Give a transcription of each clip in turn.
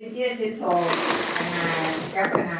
ที่จะสินสอดปัญหากับปัญห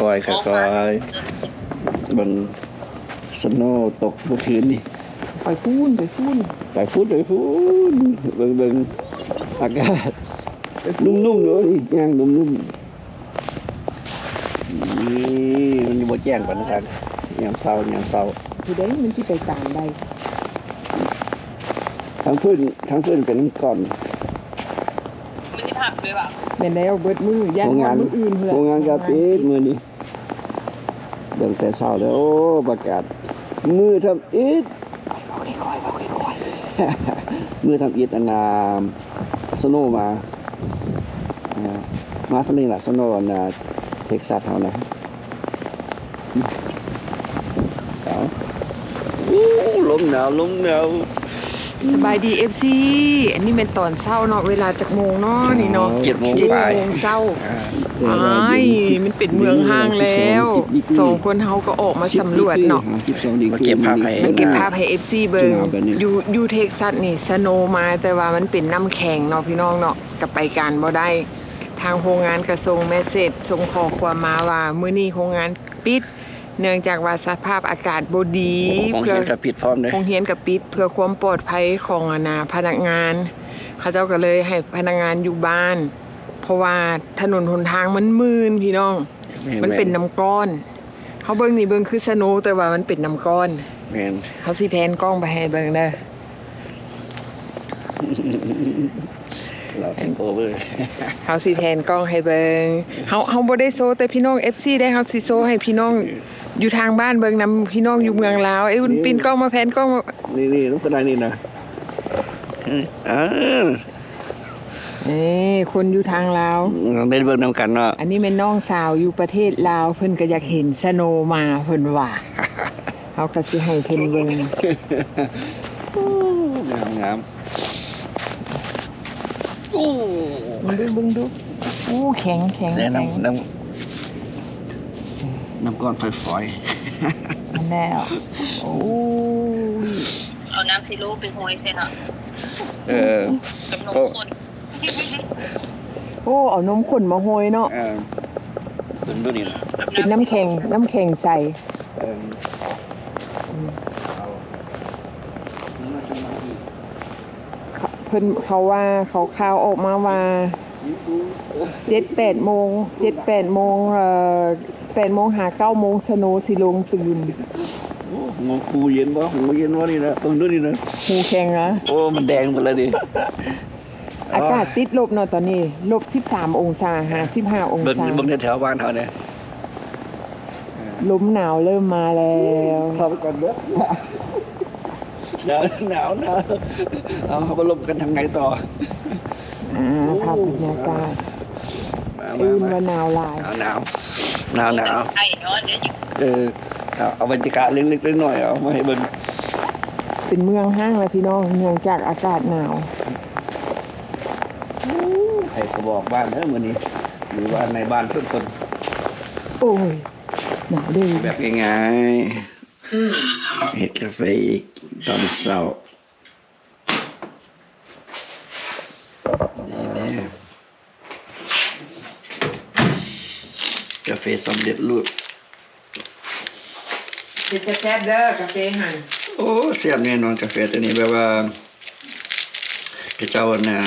อ่าค่อยๆค่อยๆบนสโนว์ตกเมื่อคืนนี่ไปพูนไปพูนไปพูดไปพูดเบิ่งเบิ่งอากาศนุ่มๆเลยย่างนุ่มๆนี่มันอยู่บ่แจ้งปานนั้นยามเช้ายามเช้าทีได้มันสิไปกลางได้ทั้งพื้นทั้งพื้นเป็นน้ำก้อนมันจะผักด้วยเปล่าแม่นได้เอาเบิดมือย่านโรงงานมืออื่นพุ่นล่ะโรงงานกาปิดมื้อนี้ ตั้งแต่เช้าแล้วโอ้ประกาศ มือทำอิฐเอาค่อยๆเอาค่อยมือทำอิฐอันนาสโนว์มาอ่ามาสนี่ล่ะสโนว์อันนาเท็กซัสเฮานะเอาอู้ลมหนาวลมหนาวๆ สบายดี FC อันนี้เป็นตอนเช้าเนาะเวลาจักโมงเนาะนี่เนาะเจ็ดโมงเจ็ดบ่ายโมงเช้าอ่าไอ้มันเป็นเมืองห้างแล้วสองคนเฮาก็ออกมาสำรวจเนาะสิบสองดีมาเก็บภาพให้มันเก็บภาพให้ FC เบิงจะเอาแบบนี้อยู่อยู่เท็กซัสนี่สโนว์มาแต่ว่ามันเป็นน้ำแข็งเนาะพี่น้องเนาะก็ไปการบ่ได้ ทางโรงงานกระทรวงเมสเซจส่งข้อความมาว่ามื้อนี้โรงงานปิด เนื่องจากว่าสภาพอากาศบ่ดีของเพื่อเห็นกับผิดพร้อมเลยโรงเรียนกับปิด เพื่อความปลอดภัยของอานาพนักงาน เขาเจ้าก็เลยให้พนักงานอยู่บ้าน เพราะว่าถนนหนทางมันมืนพี่น้อง มันเป็นน้ำก้อน เขาเบิ่งนี่เบิ่งคือสโนว์แต่ว่ามันเป็นน้ำก้อนแมนเขาสิแพนกล้องไปให้เบิ่งเด้อ เราแทงโอเวอร์เขาสิแพนกล้องให้เบิ่งเฮาเฮาบ่ได้โซแต่พี่น้อง FC ได้เฮาสิโซให้พี่น้องอยู่ทางบ้านเบิ่งนํพี่น้องอยู่เมืองลาวไอ้อุ่นปินกล้องมาแพนกล้องมานี่นี่ลูกกระไดนี่นะอ่านี่คนอยู่ทางลาวเราได้เบิ่งนำกันเนาะอันนี้แม่นน้องสาวอยู่ประเทศลาวเพิ่นก็อยากเห็นสโนว์มาเพิ่นว่าเฮาก็สิให้เพิ่นเบิ่งงามงาม โอ้เบิ่งดูเบิ่งดูอู้แข็งแข็งแนะแข็งนำน้ำน้ำก้อนฝอยอันแล้วโอ้ยเอาน้ำซีโร่ไปโหยเสร็จอะๆเออ กับนมโอ้ ข้นโอ้เอานมข้นมาโหยเนาะเออเป็นดูนี่นะเป็นน้ำแข็งน้ำแข็งใสเออเอานี่มาสมาธิ เขาเพิ่นเขาว่าเขาข่าวออกมาว่ายิ้มดูโอ้เจ็ดแปดโมงเจ็ดแปดโมงเอ่อแปดโมงหาเก้าโมงสโนว์สิลงตื่นโหงูคูเย็นบ่หูเย็นบ่นี่นะตรงดูนี่นะหูแข็งนะโอ้มันแดงหมดเลยดิอากาศติดลบเนาะตอนนี้ลบสิบสามองศาหาสิบห้าองเบิ่งศาเบิ่งแถวๆบ้านเขาเนี่ยลมหนาวเริ่มมาแล้วเข้าไปก่อนเด้อ หนาวหนาวหนาวเอาเขามาลบกันทางไหนต่ออ่าภาพบรรยากาศมาอื่นมาว่าหนาวหลาย หนาวหนาวหนาวหนาวไอ้เนาะเดี๋ยวอยู่เออเอาเอาบรรยากาศเล็กๆน้อยๆเอามาให้เบิ่งเป็นเมืองห้างแล้วพี่น้องเนื่องจากอากาศหนาว ให้กระบอกบ้านเด้อมื้อนี้หรือว่าในบ้านทุกคนโอ้ย หนาวเด้อแบบง่ายๆเฮ็ดกาแฟอีก ตอนเช้านี่แน่กาแฟสำเร็จรูปเป็นแซ่บๆเด้อกาแฟหั่นโโอ้เสียบแน่นอนกาแฟตัวนี้แบบว่าพระเจ้าน่ะ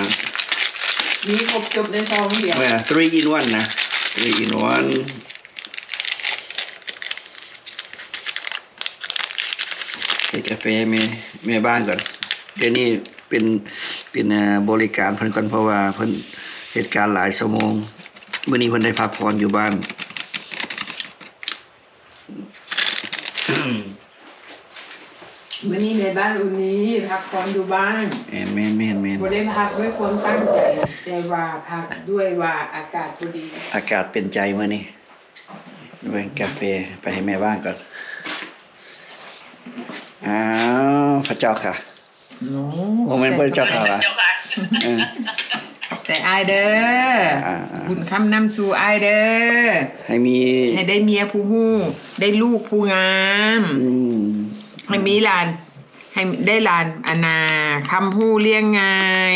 มีครบจบในซองเดียวแม่3 in 1นะ3 in 1 เฮ็ดกาแฟแม่แม่บ้านก่อนเดี๋ยวนี้เป็นเป็นอ่าบริการเพิ่นก่อนเพราะว่าเพิ่นเหตุการณ์หลายชั่วโมงมื้อนี้เพิ่นได้พักผ่อนอยู่บ้านวันนี้ในบ้านอุ่นนี้พักผ่อนอยู่บ้านแม่นแม่นแม่นแม่นบ่ได้พักด้วยความตั้งใจแต่ว่าพักด้วยว่าอากาศพอดี อากาศเป็นใจมื้อนี้ด้วยกาแฟไปให้แม่บ้านก่อน อ้าวพระเจ้าค่ะน้องโอ้แม่นเพิ่นเจ้าค่ะวะเจ้าค่ะเออแต่อายเด้ออาๆบุญคำนำสู่อายเด้อให้มีให้ได้เมียผู้ฮู้ได้ลูกผู้งาม อืมให้มีหลาน ให้ได้หลานอนาคำฮู้เลี้ยงง่าย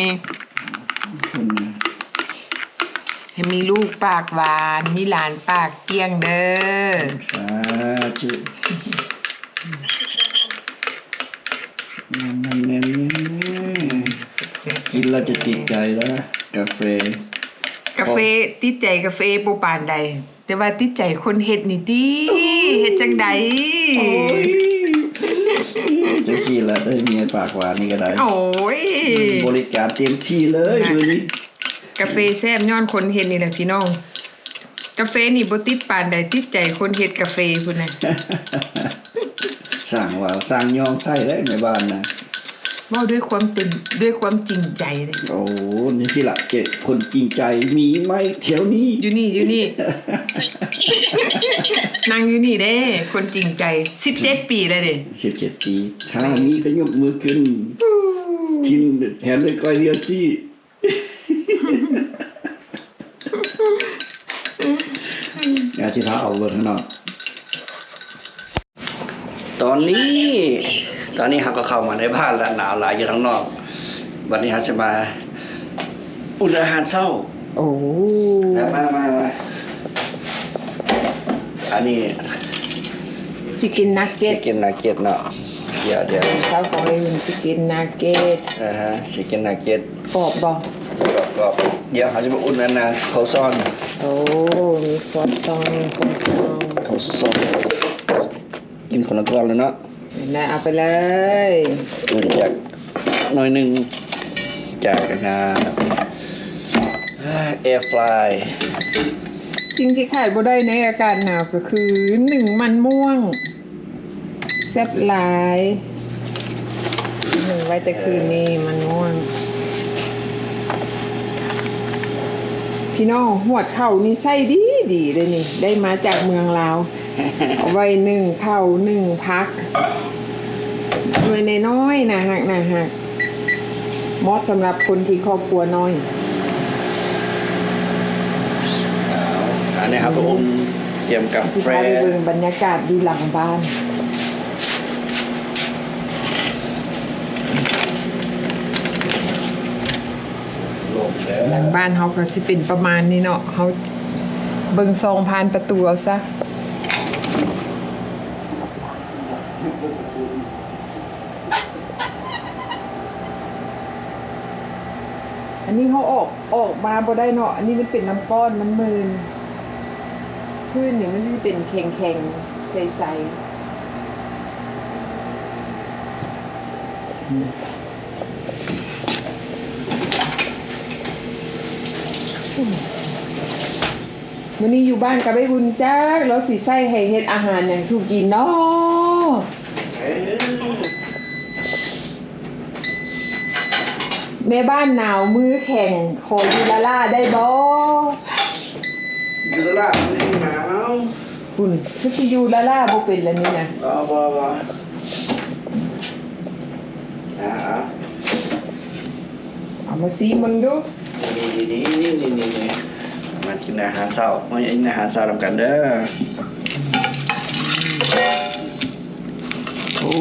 ให้มีลูกปากหวาน มีหลานปากเกี้ยงเด้อสาธุ นั่นนั่นนั่นกินแล้วจะติดใจแล้วนะกาแฟ กาแฟติดใจกาแฟปูปานใด แต่ว่าติดใจคนเฮ็ดนี่ติเฮ็ดจังใดโอ้ยจังสี่ละได้เมียปากหวานนี่ก็ได้ โอ้ย บริการเต็มที่เลยมือนี้ กาแฟแซ่บย้อนคนเฮ็ดนี่แหละพี่น้อง กาแฟนี่บ่ติดปานใดติดใจคนเฮ็ดกาแฟพุ่นน่ะ สั่งว่าสั่งยองไส้ได้ในบ้านนะเว้าด้วยความเต็มด้วยความจริงใจเลย โอ้นี่ที่ละเจ็ดคนจริงใจมีไหมแถวนี้อยู่นี่อยู่นี่นั่งอยู่นี่เด้ คนจริงใจ17ปีแล้วเด้สิบเจ็ดปี ถ้ามีก็ยกมือขึ้นทิมแถมด้วยก้อยเดียวสิอาชิพาเอารถข้างนอก ตอนนี้ ตอนนี้เราก็เข้ามาในบ้านแล้วหนาวหลายอยู่ข้างนอก วันนี้เราจะมาอุ่นอาหารเช้า โอ้มามามามาอันนี้ชิคกินนักชิเก็ตคเก้นนาเก็ตเนาะเดี๋ยวเดี๋ยวข้าวของเองชิคกินนักเก็ตอ่าฮะชิคเก้นนาเก็ตกรอบบ่กรอบๆเดี๋ยวเขาจะมาอุ่นอันนะเขาวซ่อน โอ้มีครัวซองครัวซองเขาวซ่อน กินคนละก้อนเลยเนาะได้เอาไปเลยอุ่นจากหน่อยหนึ่งจากงานเอร์ฟลายสิ่งที่ขาดบ่ได้ในอากาศหนาวก็คือหนึ่งมันม่วงแซ่บหลายหนึ่งไว้แต่คืนนี้มันม่วง พี่น้องหวดเข่านี่ไส้ดีดีเลยนี่ ได้มาจากเมืองลาว เอาไว้หนึ่งเข่าหนึ่งพักหน่วยน้อยๆนะฮักนะฮักเหมาะสำหรับคนที่ครอบครัวน้อยอันนี้ครับผมเตรียมกับสิแฟพาไปเบิ่งบรรยากาศดูหลังบ้านลงแล้วหลังบ้านเขาก็สิเป็นประมาณนี้เนาะเขาเบิ่งซองผ่านประตูเอาซะ อันนี้เขาออกออกมาบ่ได้เนาะ อันนี้มันเป็นน้ำก้อนมันมืนพื้นนี่มันจะเป็นแข็งๆใสๆมื้อนี้อยู่บ้านกับไอ้บุญจ้าแล้วสิใส่ให้เฮ็ดอาหารอย่างสูกินเนาะ เอ้ย แม่บ้านหนาวมือแข็งขอยูลาล่าได้บ่อยู่แล้วล่ะไม่หนาวคุณคือสิยูลาล่าบ่เป็นแล้วนี่นะบ่บ่บ่อ่าเอามาซีมึงดูนี่นี่นี่นี่นี่นี่มากินอาหารเช้ามากินอาหารเช้านำกันเด้อโอ้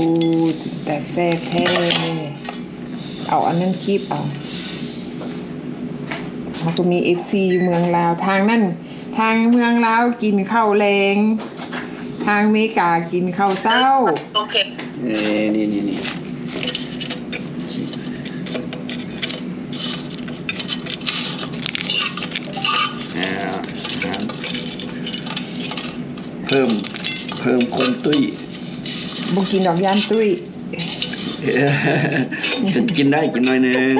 แต่แซ่บแท้ เอาอันนั้นคีบเอาเขาก็มี FC อยู่เมืองลาวทางนั่นทางเมืองลาวกินข้าวแรงทางอเมริกากินข้าวเศร้าต้มเผ็ดเอ้ยนี่นี่นี่อ่าครับเพิ่มเพิ่มคนตุ้ยบุกินดอกยานตุ้ยจะ กินได้กินหน่อยหนึง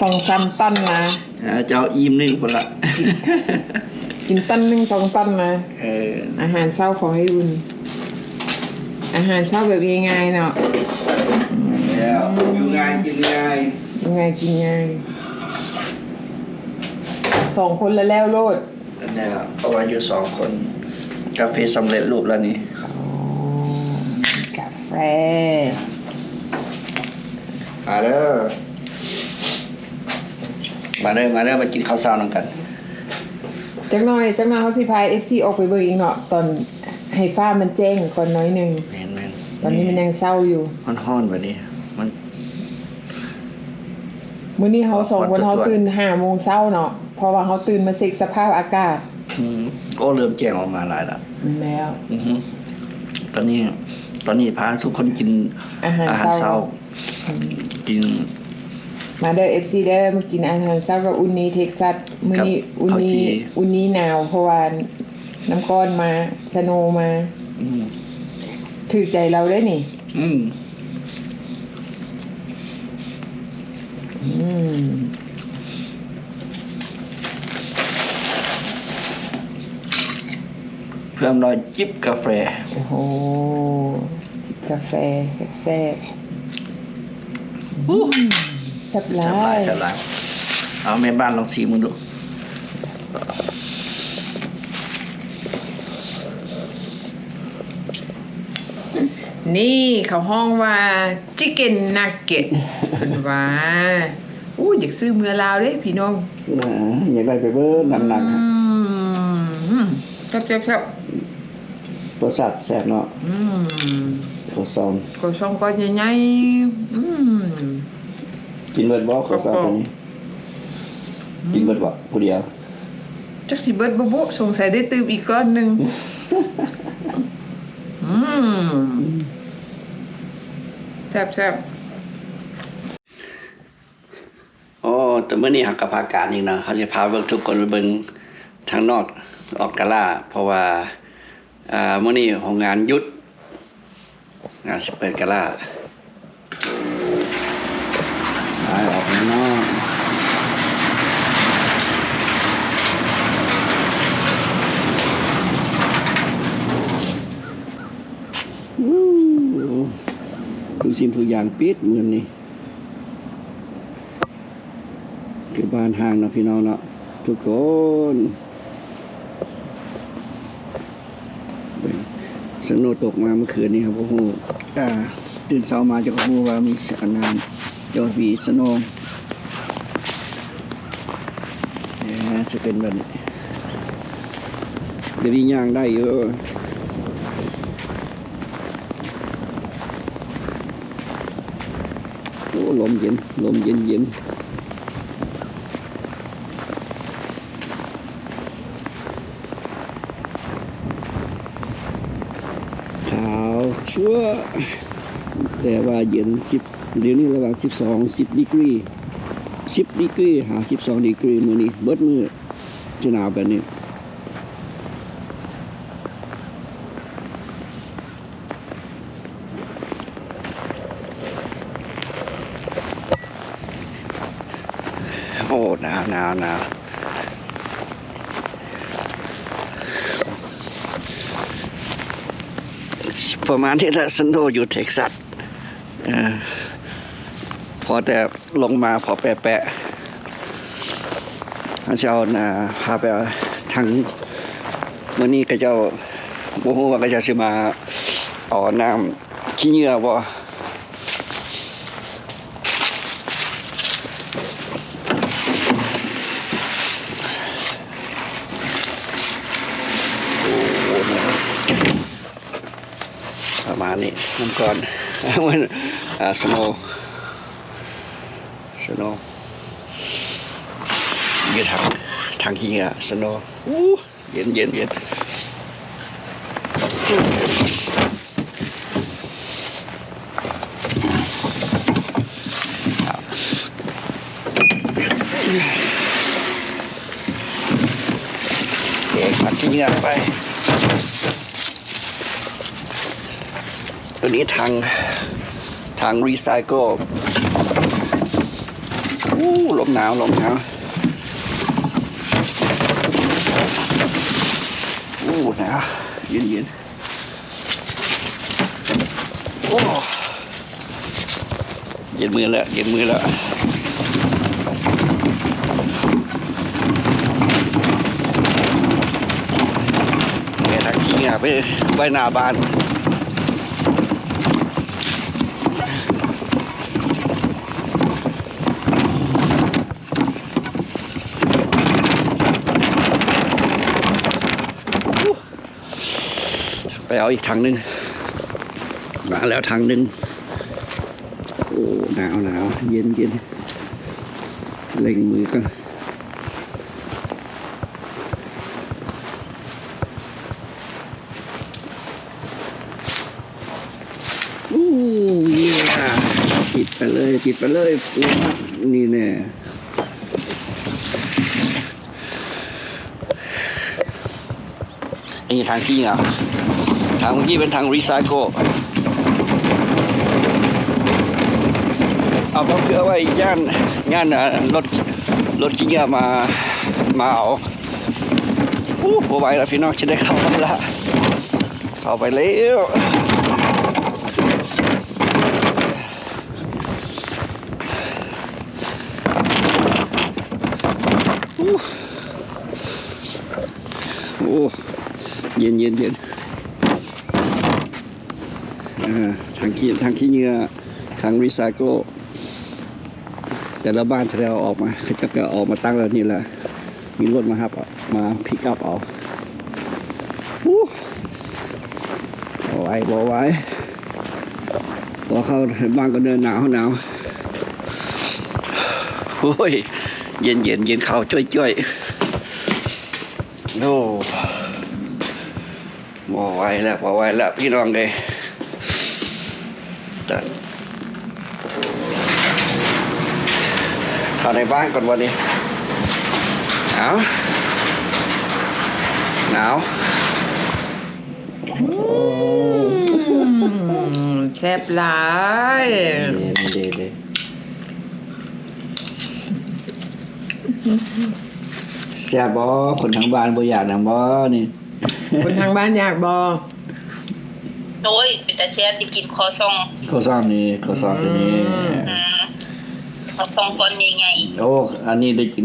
สองสามตันนะอ่าเจ้าอิ่มหนึงคนละ กินตันหนึ่งสองตันนะเอออาหารเช้าขอให้อุ่นอาหารเช้าแบบง่ายๆเนาะแล้วอยู่ง่ายกินง่ายยังไงกินง่ายสองคนละแล้วโลดนั่นแหละเพราะว่าอยู่สองคน กาแฟสำเร็จรูปแล้วนี่อ๋อกาแฟ มาเด้อ มาเด้อ มาเด้อ มากินข้าวเช้านำกัน จักหน่อยจักหน่อยเขาสิพาย FC ออกไปเบิ่งอีกเนาะตอนให้ฟ้ามันแจ้งก่อนน้อยหนึ่งแม่นแม่นตอนนี้มันยังเศร้าอยู่ มันฮ้อนแบบนี้ มัน มื้อนี้เขาสองคนวันเขาตัวตื่นห้าโมงเช้าเนาะเพราะว่าเขาตื่นมาเช็คสภาพอากาศอืมโอ้เริ่มแจ้งออกมาหลายแล้วแล้ว อือฮึตอนนี้ ตอนนี้พาทุกคนกินอาหารอาหารเช้า เช้า กิน มาเด้อ FC เด้อมากินอาหารเช้ากับอุนนีเท็กซัสมื้อนี้กับอุนนีข้าวจี่ อุนนีหนาวเพราะว่าน้ำก้อนมาสโนว์มาอืมถือใจเราได้นี่ อืมอืมเพิ่มรอยจิบกาแฟ โอ้โหจิบกาแฟแซ่บ อู้ๆแซ่บหจัลาบลายยจับลายเอาแม่บ้านลองสีมึงดูนี่เขาห้องว่าชิคเก้นนักเก็ตว่าอู้อยากซื้อเมือลาวเด้พี่น้องนะอยากได้ไปเบิ้ลหนักๆอืฮะมแซ่บแซ่บแซ่บรสชาติแซ่บเนาะอืม ข้าวซองก็ช่องก็ใหญ่ๆอืมกินเบิดบ่ข้าวซองตัวนี้ กินเบิดบ่ผู้เดียวจักสิเบิดบ่บุสงสัยได้ตื่มอีกก้อนหนึ่งอืมแซ่บแซ่บโอ้แต่เมื่อนี้หักกับพาการอีกนะเขาจะพาเบิ่งทุกคนไปเบิ่งทางนอกออกกะล่า เพราะว่าอ่าเมื่อนี้โรงงานหยุด งานสเปิดกะล่าไปออกข้างนอกอู้ทุกสิ่งทุกอย่างปิดเหมือนนี่คือบ้านห้างนะพี่น้องเนาะทุกคนเบิ่ง สนุตกมาเมื่อคืนนี้ครับโอ้โหอ่าตื่นเช้ามาจะก็รู้ว่ามีสนามจะมีสโนว์เนี่ยจะเป็นแบบนี้เดี๋ยวนี้ย่างได้เยอะโอ้ลมเย็นลมเย็นเย็น ขาว ชั่วแต่ว่าเย็นสิบเดี๋ยวนี้ระหว่างสิบสองสิบดีกรีสิบดีกรีหาสิบสองดีกรีมือนี้เบิดมือจะหนาวแบบนี้โอ้หนาวหนาวหนาว ประมาณที่ละสันโดอยู่เท็กซัสพอแต่ลงมาพอแปะแปะเขาจะเอานาพาไปทางมื่อนี้ก็เจ้าโมโหว่าก็จะสิมาอ่อน้ำขี้เหงื่อบ่ มานี่น้ำก่อนมันสโนสโนยืดทางทางเฮียสโนอู้เย็นเย็นเย็นแกผัดที่เนื้อไป ตัวนี้ทางทางรีไซเคิลอู้ลมหนาวลมหนาวอู้หนาวเย็นเย็นโอ้เย็นมือแล้วเย็นมือแล้วแกทักขี้เหงื่อไปไว้หน้าบ้าน ไปเอาอีกถังหนึ่งมาแล้วถังหนึ่งโอ้หนาวหนาวเย็นเย็นเล็งมือกันโอ้เยี่ยปิดไปเลยปิดไปเลยปุ๊บนี่แน่ไอ้ทางที่อะ ทางเมื่อกี้เป็นทางรีไซเคิลเอาผมเพื่อไว้ย่านย่านรถรถกินยามามาเอาอู้บ่ไหวแล้วพี่น้องจะได้เข้ามาละเข้าไปแล้วอู้โอ้เย็นเย็นเย็น ทางขี้ทางขี้เหงื่อทางรีไซเคิลแต่ละบ้านจะได้เอาออกมาเขาจะเอาออกมาตั้งแล้วนี่แหละ มีรถมาครับมาพิกอัพเอาอู้บ่ไวบ่ไหวพอเข้าบ้านก็เดินหนาวหนาวโอ้ย เย็นเย็นเย็นเข่าจ้อยจ้อยโอ้บ่ไหวแล้วบ่ไหวแล้วพี่น้องเลย แต่เข้าในบ้านก่อนวันนี้หนาวหนาวอืมแซ่บหลายเดเดเดแซ่บบอคนทั้งบ้านบ่อยากนำบ่นี่คนทางบ้านอยากบอ โอ้ยเป็นแต่แซ่บจะกินคอซองข้าวซ้อมนี่ข้าวซ้อมตัวนี้อืมคอซองก้อนใหญ่โอ้อันนี้ได้กิน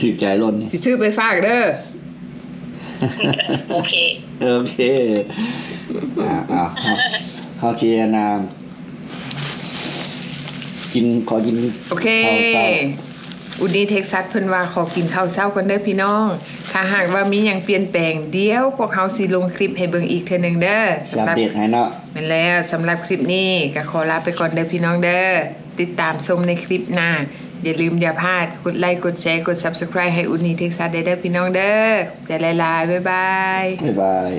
ถือใจล้นนี่ สิซื้อไปฝากเด้อ ๆโอเค โอเคอ่าอ่าข้าวเชียร์นามกินขอกินโอเค ข้าวเช้า อุดีเท็กซัสเพิ่นว่าขอกินข้าวเช้ากันเด้อพี่น้อง ถ้าหากว่ามีหยังเปลี่ยนแปลงเดี๋ยวพวกเขาสิลงคลิปให้เบิ่งอีกเทื่อหนึงเด้อสอัปเดตให้เนาะ แม่นแล้วสำหรับคลิปนี้ก็ขอลาไปก่อนเด้อพี่น้องเด้อติดตามชมในคลิปหน้าอย่าลืมอย่าพลาดกดไลค์กดแชร์กด Subscribe ให้อุนีเท็กซัสได้เด้อพี่น้องเด้อใจหลายๆบ๊ายบาย บ๊ายบาย